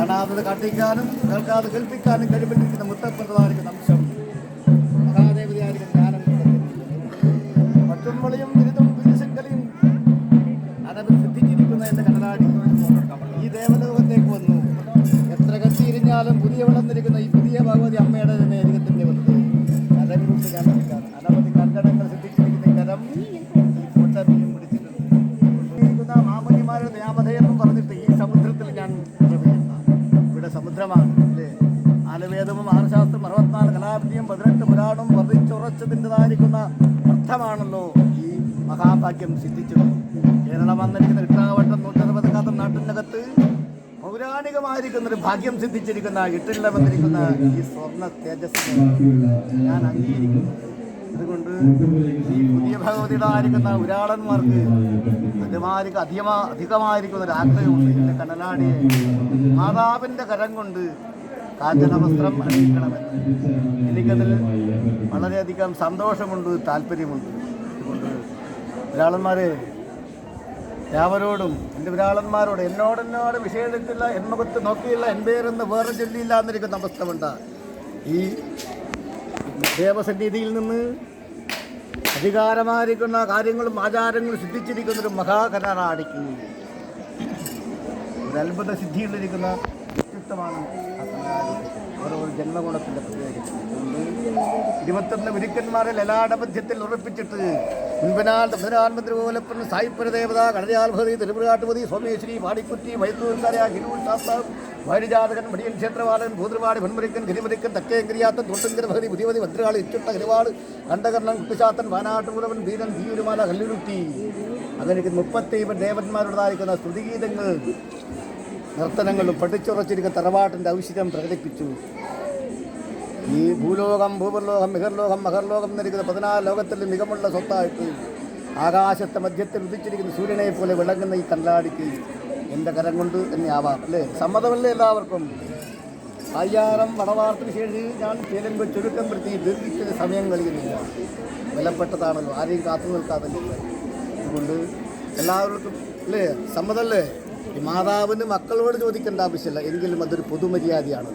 കാണാത്തത് കണ്ടിക്കാനും കേൾക്കാതെ കേൾപ്പിക്കാനും കഴിവിട്ടിരിക്കുന്ന മുത്തപ്പെട്ടതായിരിക്കും അംശം കടലാടി ഈ ദേവലോകത്തേക്ക് വന്നു. എത്ര കത്തിയിരിഞ്ഞാലും പുതിയ വിളന്നിരിക്കുന്ന ഈ പുതിയ ഭഗവതി അമ്മയുടെ ആർശാസ്ത്രം അറുപത്തിനാല് കലാപതിയും പതിനെട്ട് പുരാണവും വർദ്ധിച്ചുറച്ചതിന്റെതായിരിക്കുന്ന അർത്ഥമാണല്ലോ ഈ മഹാഭാഗ്യം സിദ്ധിച്ചത്. കേരളം വന്നിരിക്കുന്ന എട്ടാവട്ടം നൂറ്ററുപത് കാത്ത നാട്ടിനകത്ത് പൗരാണികമായിരിക്കുന്ന ഒരു ഭാഗ്യം സിദ്ധിച്ചിരിക്കുന്ന ഇട്ടില്ല വന്നിരിക്കുന്ന ഈ സ്വർണ തേജസ് ഞാൻ അംഗീകരിക്കുന്നു. അതുകൊണ്ട് ഈ പുതിയ ഭഗവതികളായിരിക്കുന്ന ഉരാളന്മാർക്ക് അതിമാരി അധികമാ അധികമായിരിക്കുന്ന ഒരു ആഗ്രഹമുണ്ട്. എന്റെ കടലാടിയെ മാതാവിന്റെ കരം കൊണ്ട് കാഞ്ചന വസ്ത്രം അണിയിക്കണമെന്ന്. എനിക്കതിൽ വളരെയധികം സന്തോഷമുണ്ട് താല്പര്യമുണ്ട്. അതുകൊണ്ട് വിരാളന്മാരെ രാവരോടും എന്റെ വിരാളന്മാരോട് എന്നോടെന്നോട് വിഷയത്തില്ല മുഖത്ത് നോക്കിയില്ല എൻ പേരെന്ന് വേറെ ചൊല്ലിയില്ല എന്നിരിക്കുന്ന അവസ്ഥമുണ്ട് ഈ ദേവസന്നിധിയിൽ നിന്ന് അധികാരമായിരിക്കുന്ന കാര്യങ്ങളും ആചാരങ്ങളും സിദ്ധിച്ചിരിക്കുന്ന ഒരു മഹാകരാടിക്ക് ഒരു അത്ഭുത സിദ്ധിയുള്ളിരിക്കുന്ന വ്യക്തിത്വമാണ് ജന്മഗുണത്തിന്റെ പ്രത്യേകത ഇരുപത്തൊന്ന് ഗുരുക്കന്മാരെ ലലാടമധ്യത്തിൽ ഉറപ്പിച്ചിട്ട് മുൻപനാൽ പ്രധാനമന്ത്രി പോലപ്പൻ സായിപ്പരദേവത കടയാൽഭതി തിരുമുറാട്ടുപതി സോമേശ്വരി വാടിക്കുറ്റി വൈത്തൂർക്കര ഗിരൂർ ശാസ്ത്രം വൈരുജാതകൻ മടിയൻ ക്ഷേത്രപാലൻ ഭൂതൃപാടി പെൺമുരിക്കൻ ഗിരിമുരിക്കൻ തക്കേങ്കരിയാത്തൻ തൊട്ടുങ്കര ഭഗതി പുതിയവതി ഭദ്രകാളി ഇച്ചുട്ട ഗിരിവാട് കണ്ടകർണൻ കുട്ടിശാത്തൻ വാനാട്ടുപുലവൻ വീരൻ തീരുമാല കല്ലുരുട്ടി. അങ്ങനെ മുപ്പത്തി ദേവന്മാരുടേതായിരിക്കുന്ന സ്തുതിഗീതങ്ങൾ നർത്തനങ്ങളും പഠിച്ചുറച്ചിരിക്കുന്ന തറവാട്ടിന്റെ ഔഷധം പ്രകടിപ്പിച്ചു. ഈ ഭൂലോകം ഭൂപർലോകം മിഹർലോകം മഹർലോകം എന്നിരിക്കുന്ന പതിനാല് ലോകത്തിൽ മികമുള്ള സ്വത്തായിട്ട് ആകാശത്തെ മധ്യത്തിൽ ഉദിച്ചിരിക്കുന്ന സൂര്യനെ പോലെ വിളങ്ങുന്ന ഈ കല്ലാടിക്ക് എന്റെ കരം കൊണ്ട് തന്നെ ആവാം അല്ലേ? സമ്മതമല്ലേ എല്ലാവർക്കും? അയ്യാറം വടവാർത്തിന് ശേഷം ഞാൻ ചേരുമ്പോൾ ചുരുക്കം പ്രതി ദീർഘിച്ചത് സമയം കളിക്കുന്നില്ല വിലപ്പെട്ടതാണല്ലോ. ആരെയും കാത്തു നിൽക്കാതെ അതുകൊണ്ട് എല്ലാവർക്കും അല്ലേ? സമ്മതമല്ലേ? മാതാവിന് മക്കളോട് ചോദിക്കേണ്ട ആവശ്യമില്ല. എങ്കിലും അതൊരു പൊതുമര്യാദയാണ്.